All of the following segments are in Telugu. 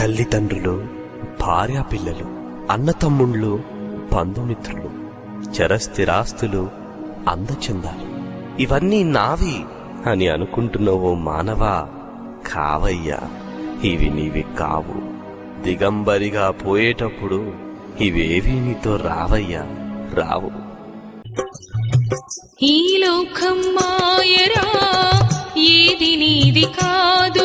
తల్లిదండ్రులు భార్యాపిల్లలు అన్నతమ్ముళ్ళు బంధుమిత్రులు చరస్థిరాస్తులు అందచందాలు. ఇవన్నీ నావి అని అనుకుంటున్న ఓ మానవా? కావయ్యా ఇవి నీవి కావు. దిగంబరిగా పోయేటప్పుడు ఇవేవి నీతో రావయ్యా? రావు. ఈ లోకం మాయరా ఏది నీది కాదు.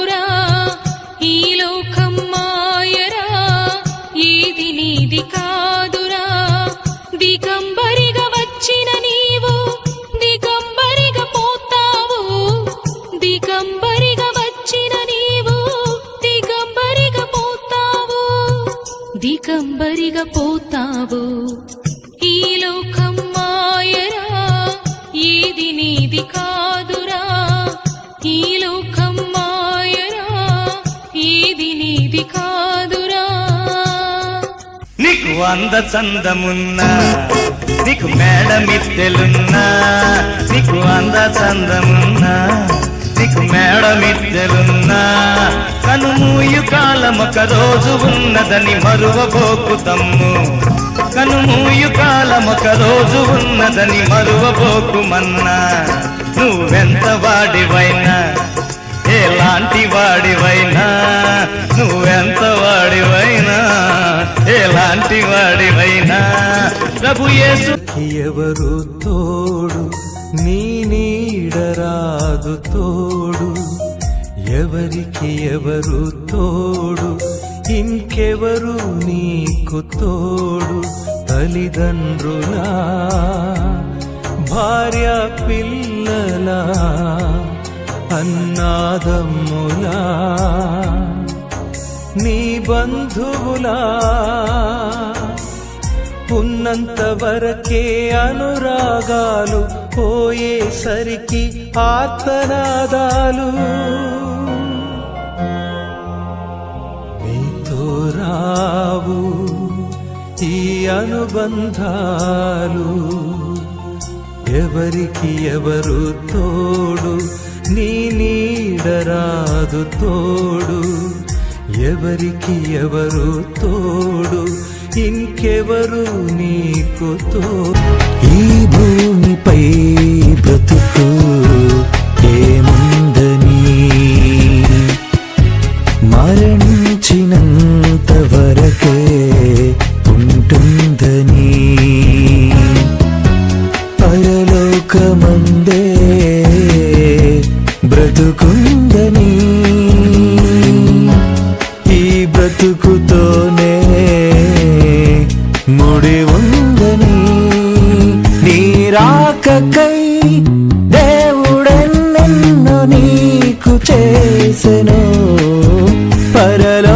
వచ్చిన నీవు దిగంబరిగా పోతావు. దిగంబరిగా వచ్చిన నీవు దిగంబరిగా పోతావు. దిగంబరిగా పోతావు. ఈ లోకం మాయరా ఏది నీది కాదురా. ఈ లోకం మాయరా ఏది నీది కాదురా. నీకు అంద చందమున్నా. నీకు మేడమిత్తెలున్నా నీకు అంద చందమున్నా నీకు మేడమిత్తెలున్నా కనుమూయు కాలమొక రోజు ఉన్నదని మరువబోకు తమ్ము. కనుమూయు కాలమొక రోజు ఉన్నదని మరువబోకు మన్నా. నువ్వెంత వాడివైనా ఎలాంటి వాడివైనా. ప్రభు యేసు. ఎవరు తోడు నీ నీడరాదు తోడు. ఎవరికి ఎవరు తోడు ఇంకెవరు నీకు తోడు. తల్లిదండ్రులా భార్య పిల్లలా అన్నాదమ్ములా నీ బంధువులా ఉన్నంత వరకే అనురాగాలు పోయేసరికి ఆత్మనాదాలు. నీతో రావు ఈ అనుబంధాలు. ఎవరికి ఎవరు తోడు? నీ నీడరాదు తోడు. ఎవరికి ఎవరు తోడు? ఇంకెవరు నీకుతో ఈ భూమిపై బ్రతుకు ఏముందని? మరణించినంత వరకే ఉంటుందని? పరలోకమందే బ్రతుకు నమ్మకకై దేవుడెన్నెన్నో నీకు చేసెను పరల